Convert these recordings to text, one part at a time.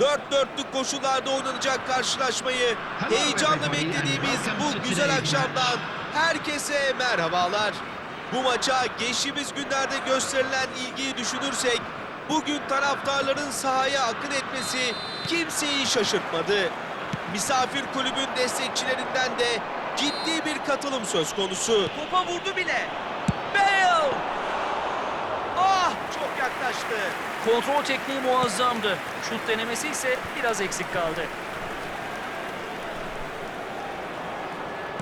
Dört dörtlük koşullarda oynanacak karşılaşmayı heyecanla beklediğimiz bu güzel akşamdan herkese merhabalar. Bu maça geçtiğimiz günlerde gösterilen ilgiyi düşünürsek bugün taraftarların sahaya akın etmesi kimseyi şaşırtmadı. Misafir kulübün destekçilerinden de ciddi bir katılım söz konusu. Topa vurdu bile. Bale! Çok yaklaştı. Kontrol tekniği muazzamdı. Şut denemesi ise biraz eksik kaldı.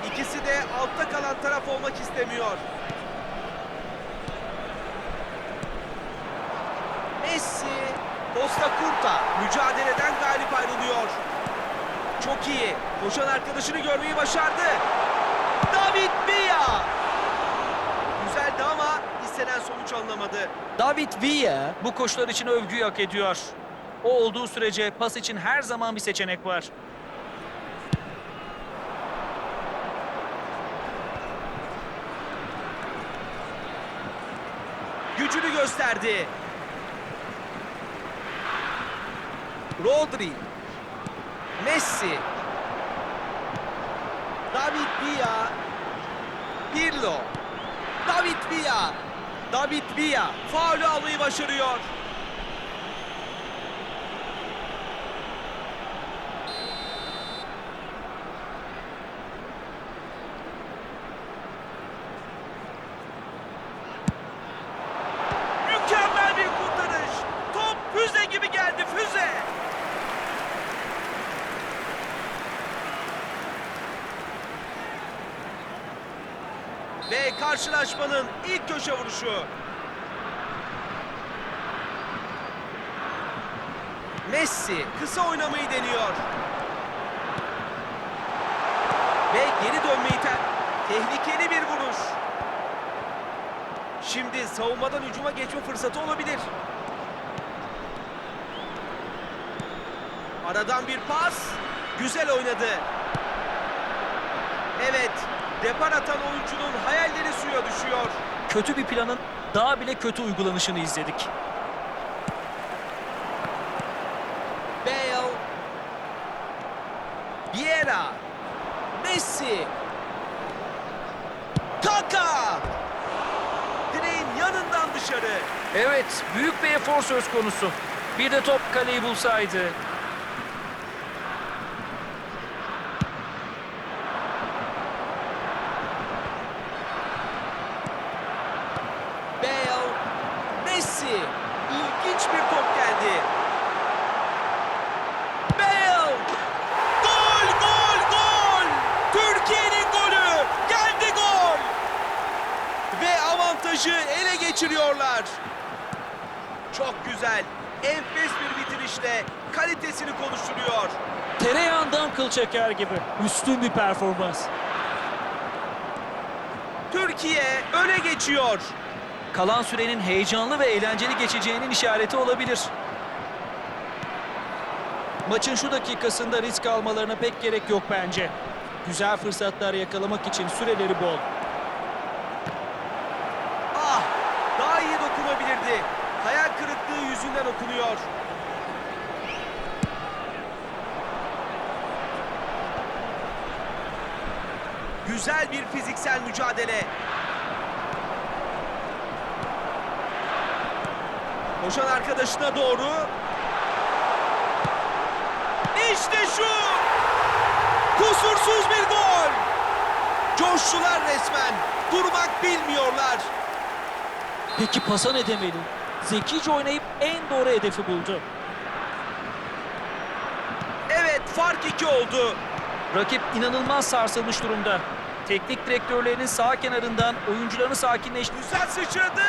İkisi de altta kalan taraf olmak istemiyor. Messi, Costa Curta mücadeleden galip ayrılıyor. Çok iyi. Koşan arkadaşını görmeyi başardı. Sonuç alınamadı. David Villa bu koşular için övgüyü hak ediyor. O olduğu sürece pas için her zaman bir seçenek var. Gücünü gösterdi. Rodri. Messi. David Villa. Pirlo. David Villa. David Villa faulü almayı başarıyor. Mükemmel bir kurtarış. Top füze gibi geldi füze. Ve karşılaşmanın ilk köşe vuruşu. Messi kısa oynamayı deniyor. Ve geri dönmeyi ter... Tehlikeli bir vuruş. Şimdi savunmadan hücuma geçme fırsatı olabilir. Aradan bir pas. Güzel oynadı. Evet, depar atan oyuncunun hayalleri suya düşüyor. Kötü bir planın daha bile kötü uygulanışını izledik. Bale. Vieira. Messi. Kaka. Direğin yanından dışarı. Evet, büyük bir efor söz konusu. Bir de top kaleyi bulsaydı. Bale. Messi. İlginç bir top geldi. Bale. Gol, gol, gol. Türkiye'nin golü. Geldi gol. Ve avantajı ele geçiriyorlar. Çok güzel. Enfes bir bitirişle kalitesini konuşturuyor. Tereyağından kıl çeker gibi. Üstün bir performans. Türkiye öne geçiyor. Kalan sürenin heyecanlı ve eğlenceli geçeceğinin işareti olabilir. Maçın şu dakikasında risk almalarına pek gerek yok bence. Güzel fırsatlar yakalamak için süreleri bol. Ah, daha iyi dokunabilirdi. Hayal kırıklığı yüzünden okunuyor. Güzel bir fiziksel mücadele. Koşan arkadaşına doğru. İşte şu! Kusursuz bir gol! Coştular resmen. Durmak bilmiyorlar. Peki pasa ne demeli? Zekice oynayıp en doğru hedefi buldu. Evet fark iki oldu. Rakip inanılmaz sarsılmış durumda. Teknik direktörlerinin sağ kenarından oyuncularını sakinleştirdi. Güzel sıçradı.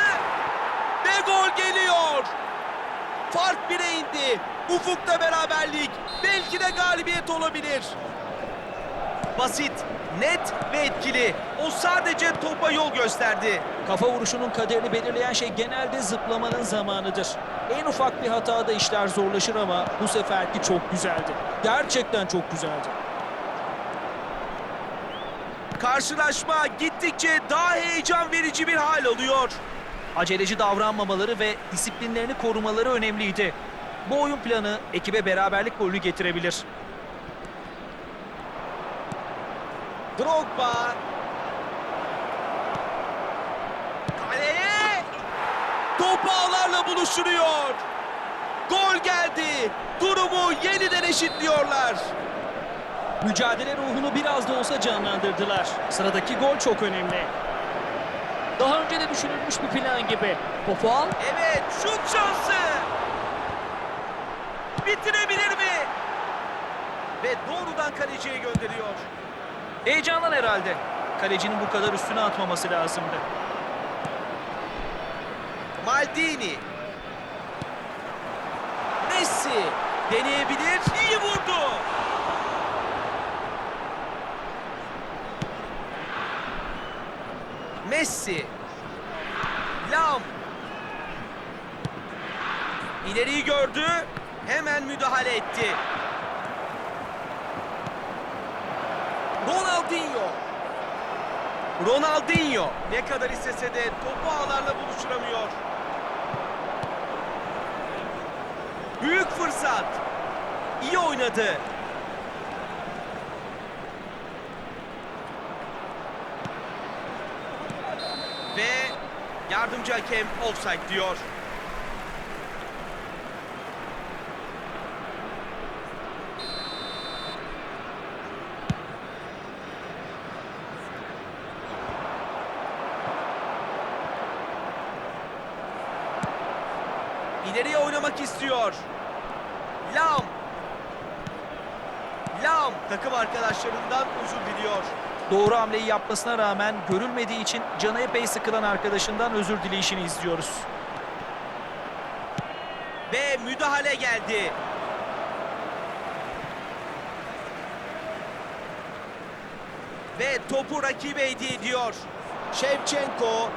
Ve gol geliyor. Fark bire indi. Ufukta beraberlik. Belki de galibiyet olabilir. Basit, net ve etkili. O sadece topa yol gösterdi. Kafa vuruşunun kaderini belirleyen şey genelde zıplamanın zamanıdır. En ufak bir hatada işler zorlaşır ama bu seferki çok güzeldi. Gerçekten çok güzeldi. Karşılaşma gittikçe daha heyecan verici bir hal alıyor. Aceleci davranmamaları ve disiplinlerini korumaları önemliydi. Bu oyun planı ekibe beraberlik golünü getirebilir. Drogba. Kaleye. Top ağlarla buluşturuyor. Gol geldi. Durumu yeniden eşitliyorlar. Mücadele ruhunu biraz da olsa canlandırdılar. Sıradaki gol çok önemli. Daha önce de düşünülmüş bir plan gibi. Topu al, Evet şut şansı. Bitirebilir mi? Ve doğrudan kaleciye gönderiyor. Heyecandan herhalde. Kalecinin bu kadar üstüne atmaması lazımdı. Maldini. Messi. Deneyebilir. İyi vurdu. Messi. Lam. İleriyi gördü. Hemen müdahale etti. Ronaldinho. Ronaldinho ne kadar istese de topu ağlarla buluşturamıyor. Büyük fırsat. İyi oynadı. Ve yardımcı hakem offside diyor. İleriye oynamak istiyor. Lam. Lam takım arkadaşlarından özür diliyor. Doğru hamleyi yapmasına rağmen görülmediği için canı epey sıkılan arkadaşından özür dileyişini izliyoruz. Ve müdahale geldi. Ve topu rakibe hediye ediyor. Shevchenko.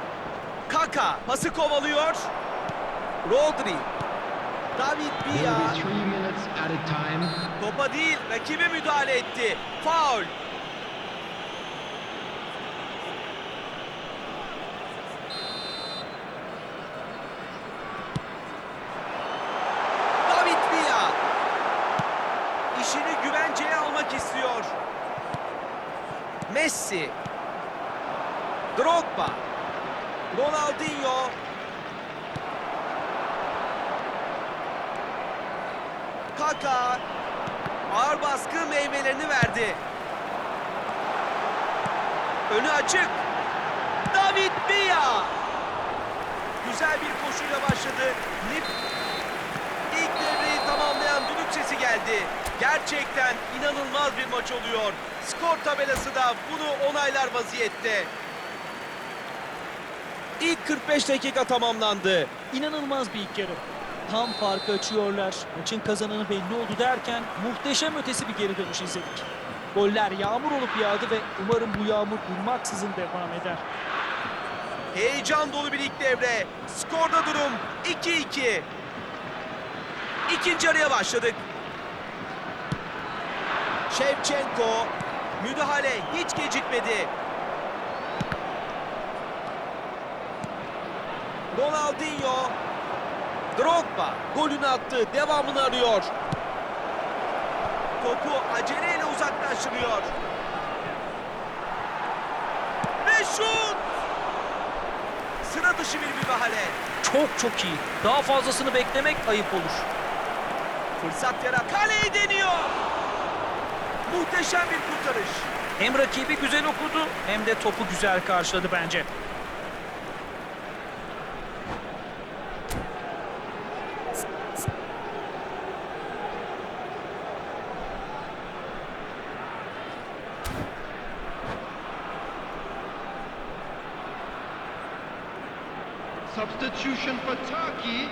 Kaka pası kovalıyor. Rodri. David Villa. Topa değil rakibe müdahale etti. Faul. David Villa. İşini güvenceye almak istiyor. Messi. Drogba. Ronaldinho. Kaka. Ağır baskı meyvelerini verdi. Önü açık. David Villa. Güzel bir koşuyla başladı. Nip. İlk devreyi tamamlayan düdük sesi geldi. Gerçekten inanılmaz bir maç oluyor. Skor tabelası da bunu onaylar vaziyette. İlk 45 dakika tamamlandı. İnanılmaz bir ilk yarı. Tam farkı açıyorlar. Maçın kazananı belli oldu derken muhteşem ötesi bir geri dönüş izledik. Goller yağmur olup yağdı ve umarım bu yağmur durmaksızın devam eder. Heyecan dolu bir ilk devre. Skorda durum 2-2. İkinci araya başladık. Shevchenko müdahale hiç gecikmedi. Ronaldinho Drogba golünü attı. Devamını arıyor. Topu aceleyle uzaklaştırıyor. Ve şut! Sıra dışı bir müdahale. Çok çok iyi. Daha fazlasını beklemek ayıp olur. Fırsat yarat. Kaleyi deniyor. Muhteşem bir kurtarış. Hem rakibi güzel okudu hem de topu güzel karşıladı bence. Substitution for Turkey.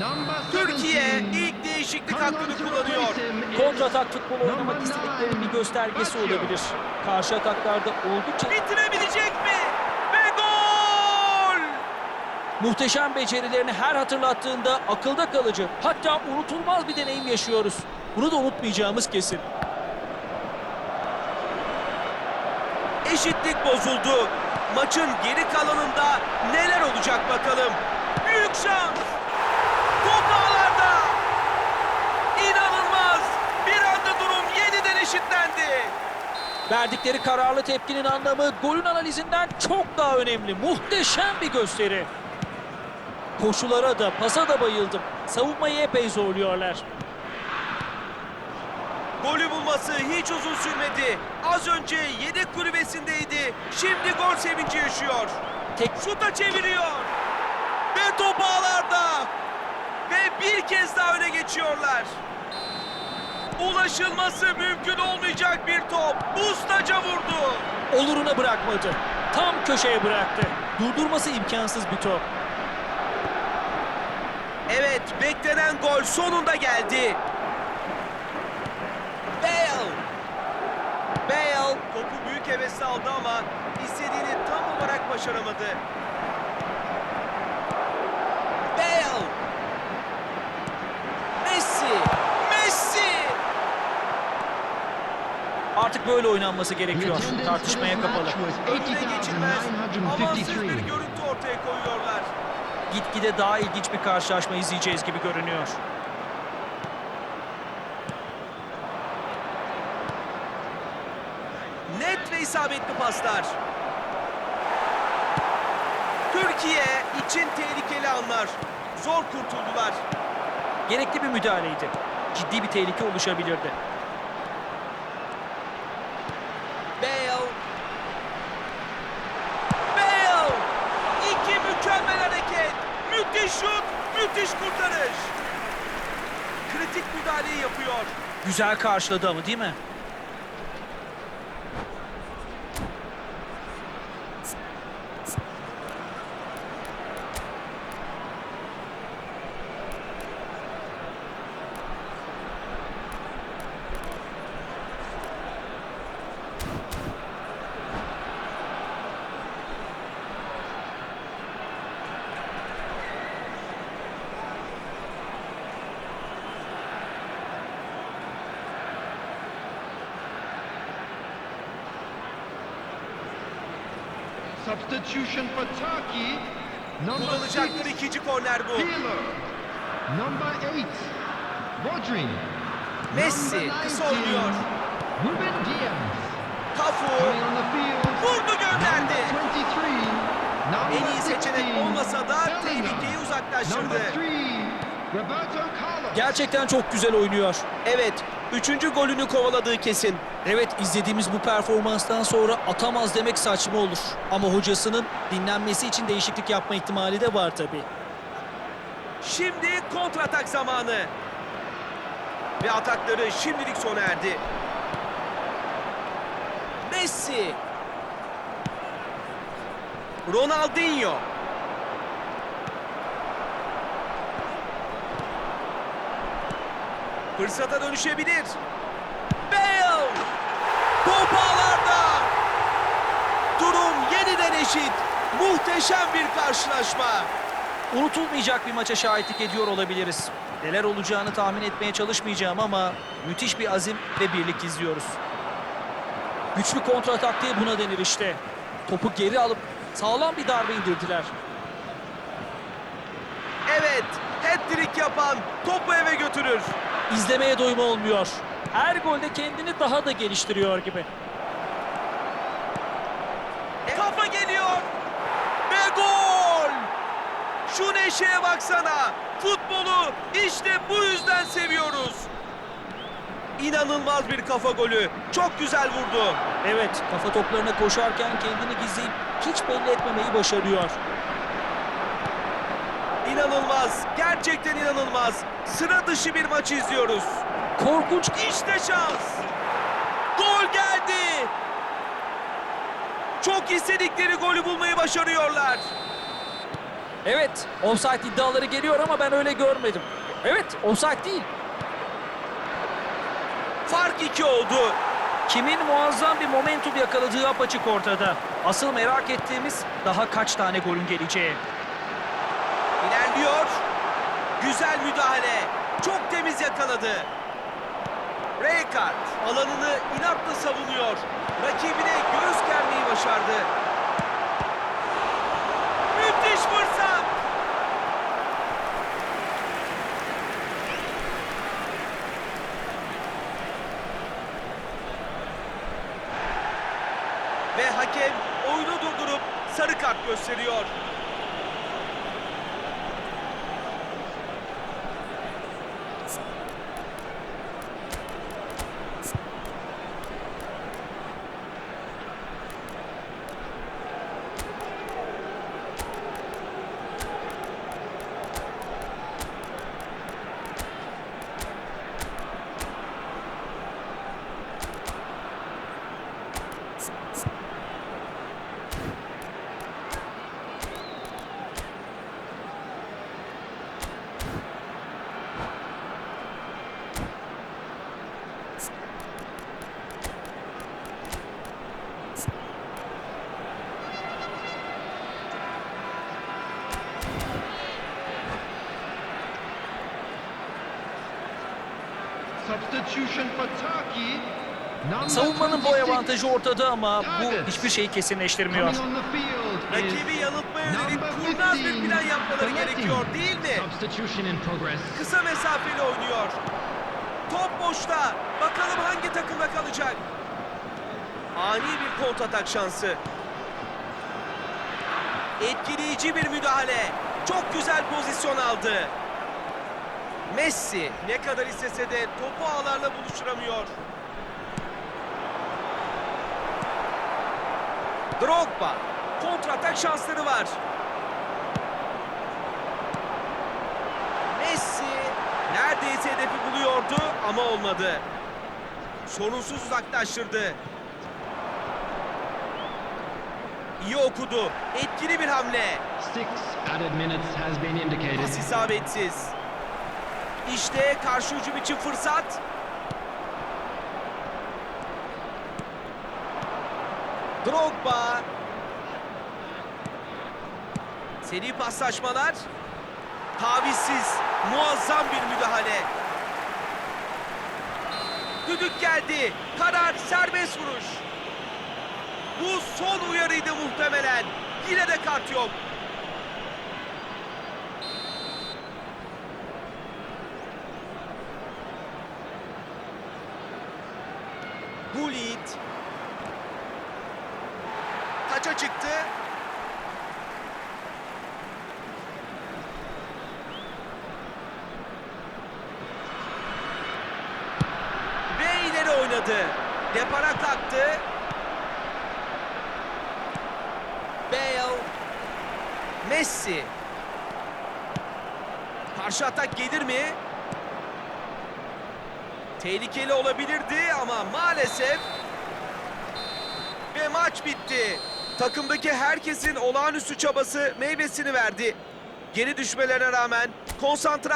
Number 17. Türkiye ilk değişiklik hakkını kullanıyor. Kontratak futbol oynamak istediklerinin bir göstergesi olabilir. Karşı ataklarda oldukça Bitirebilecek mi? Ve gol! muhteşem becerilerini her hatırlattığında akılda kalıcı hatta unutulmaz bir deneyim yaşıyoruz. Bunu da unutmayacağımız kesin. Eşitlik bozuldu. Maçın geri kalanında neler olacak bakalım. Büyük şans. Top ağlarda. İnanılmaz. Bir anda durum yeniden eşitlendi. Verdikleri kararlı tepkinin anlamı golün analizinden çok daha önemli. Muhteşem bir gösteri. Koşulara da pasa da bayıldım. Savunmayı epey zorluyorlar. Golü bulması hiç uzun sürmedi. Az önce yedek kulübesindeydi. Şimdi gol sevinci yaşıyor. Tek Şuta çeviriyor. Ve top ağlarda. Ve bir kez daha öne geçiyorlar. Ulaşılması mümkün olmayacak bir top. Ustaca vurdu. oluruna bırakmadı. Tam köşeye bıraktı. Durdurması imkansız bir top. Evet, beklenen gol sonunda geldi. Bale. Bale topu büyük hevesle aldı ama istediğini tam olarak başaramadı. Bale. Messi. Messi. Artık böyle oynanması gerekiyor. Tartışmaya kapalı. Önüne geçilmez, amansız bir 80,953. görüntü ortaya koyuyorlar. Gitgide daha ilginç bir karşılaşma izleyeceğiz gibi görünüyor. Net ve isabetli paslar. Türkiye için tehlikeli anlar. Zor kurtuldular. Gerekli bir müdahaleydi. Ciddi bir tehlike oluşabilirdi. Bale. Bale. İki mükemmel hareket. Müthiş şut, müthiş kurtarış. Kritik müdahaleyi yapıyor. Güzel karşıladı ama değil mi? Substitution for Turkey. 6. ikinci korner bu. Pirlo. Number 8. Rodri. Messi kısa 19, oynuyor. Ruben Diaz. Cafu vurdu gönderdi. Number 23. Number En iyi seçenek 16, olmasa da tehlikeyi uzaklaştırdı. Number 3. Roberto Carlos. Gerçekten çok güzel oynuyor. Evet, üçüncü golünü kovaladığı kesin. Evet izlediğimiz bu performanstan sonra atamaz demek saçma olur. Ama hocasının dinlenmesi için değişiklik yapma ihtimali de var tabii. Şimdi kontratak zamanı. Ve atakları şimdilik sona erdi. Messi. Ronaldinho. Fırsata dönüşebilir. Bale. Top ağlarda. Durum yeniden eşit. Muhteşem bir karşılaşma. Unutulmayacak bir maça şahitlik ediyor olabiliriz. Neler olacağını tahmin etmeye çalışmayacağım ama müthiş bir azim ve birlik izliyoruz. Güçlü kontra taktiği buna denir işte. Topu geri alıp sağlam bir darbe indirdiler. Evet, hat-trick yapan topu eve götürür. İzlemeye doyum olmuyor. Her golde kendini daha da geliştiriyor gibi. Kafa geliyor. Ve gol! Şu neşeye baksana. Futbolu işte bu yüzden seviyoruz. İnanılmaz bir kafa golü. Çok güzel vurdu. Evet, kafa toplarına koşarken kendini gizleyip hiç belli etmemeyi başarıyor. İnanılmaz. Gerçekten inanılmaz. Sıra dışı bir maç izliyoruz. Korkunç İşte şans. Gol geldi. Çok istedikleri golü bulmayı başarıyorlar. Evet, offside iddiaları geliyor ama ben öyle görmedim. Evet, offside değil. Fark iki oldu. Kimin muazzam bir momentum yakaladığı apaçık ortada. Asıl merak ettiğimiz daha kaç tane golün geleceği. İlerliyor. Güzel müdahale. Çok temiz yakaladı. Rijkaard alanını inatla savunuyor. Rakibine göğüs germeyi başardı. Müthiş fırsat. Ve hakem oyunu durdurup sarı kart gösteriyor. Savunmanın boy 26 avantajı ortada ama bu hiçbir şeyi kesinleştirmiyor. Rakibi yanıltmaya yönelik kurnaz bir 15, plan yapmaları gerekiyor değil mi? Kısa mesafeli oynuyor. Top boşta. Bakalım hangi takımda kalacak? Ani bir kontratak şansı. Etkileyici bir müdahale. Çok güzel pozisyon aldı. Messi ne kadar istese de topu ağlarla buluşturamıyor. Drogba. Kontratak şansları var. Messi neredeyse hedefi buluyordu ama olmadı. Sorunsuz uzaklaştırdı. İyi okudu. Etkili bir hamle. Six added minutes has been indicated. Pas isabetsiz. İşte karşı hücum için fırsat. Drogba. Seri paslaşmalar. Tavizsiz, muazzam bir müdahale. Düdük geldi. Karar serbest vuruş. Bu son uyarıydı muhtemelen. Yine de kart yok. Taça çıktı. Ve ileri oynadı. Depara kalktı. Bale. Messi. Karşı atak gelir mi? Tehlikeli olabilirdi ama maalesef ve maç bitti. Takımdaki herkesin olağanüstü çabası meyvesini verdi. Geri düşmelerine rağmen konsantrasyon